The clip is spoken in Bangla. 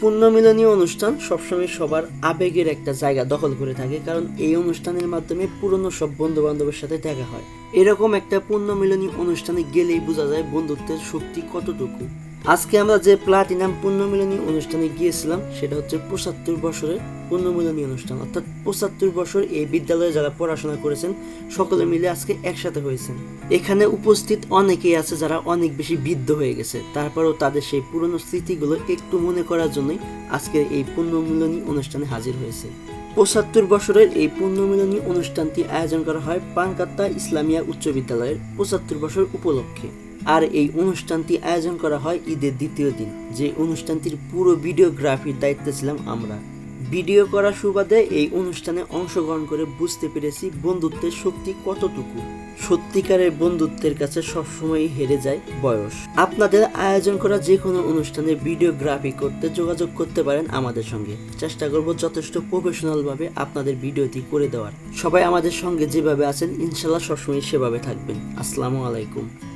পুণ্যমিলনী অনুষ্ঠান সবসময় সবার আবেগের একটা জায়গা দখল করে থাকে, কারণ এই অনুষ্ঠানের মাধ্যমে পুরনো সব বন্ধু বান্ধবের সাথে দেখা হয়। এরকম একটা পুণ্যমিলনী অনুষ্ঠানে গেলেই বোঝা যায় বন্ধুত্বের শক্তি কতটুকু। আজকে আমরা যে প্লাটিনাম পুণ্যমিলনী অনুষ্ঠানে গিয়েছিলাম, সেটা হচ্ছে পঁচাত্তর বছরের পুণ্যমিলনী অনুষ্ঠান। অর্থাৎ পঁচাত্তর বছর এই বিদ্যালয়ে যারা পড়াশোনা করেছেন, সকলে মিলে আজকে একসাথে হয়েছেন। এখানে উপস্থিত অনেকেই আছে যারা অনেক বেশি বৃদ্ধ হয়ে গেছে। তারপরেও তাদের সেই পুরনো স্মৃতিগুলো একটু মনে করার জন্যই আজকে এই পুণ্যমিলনী অনুষ্ঠানে হাজির হয়েছে। পঁচাত্তর বছরের এই পুণ্যমিলনী অনুষ্ঠানটি আয়োজন করা হয় পানকাত্তা ইসলামিয়া উচ্চ বিদ্যালয়ের পঁচাত্তর বছর উপলক্ষে। আর এই অনুষ্ঠানটি আয়োজন করা হয় ঈদের দ্বিতীয় দিন, যে অনুষ্ঠানটির পুরো ভিডিওগ্রাফির দায়িত্বে ছিলাম আমরা। ভিডিও করার সুবাদে এই অনুষ্ঠানে অংশগ্রহণ করে বুঝতে পেরেছি বন্ধুত্বের শক্তি কতটুকু। সত্যিকারের বন্ধুত্বের কাছে সবসময় হেরে যায় বয়স। আপনাদের আয়োজন করা যে কোনো অনুষ্ঠানে ভিডিওগ্রাফি করতে যোগাযোগ করতে পারেন আমাদের সঙ্গে। চেষ্টা করব যথেষ্ট প্রফেশনাল ভাবে আপনাদের ভিডিওটি করে দেওয়ার। সবাই আমাদের সঙ্গে যেভাবে আছেন, ইনশাল্লাহ সবসময় সেভাবে থাকবেন। আসসালামু আলাইকুম।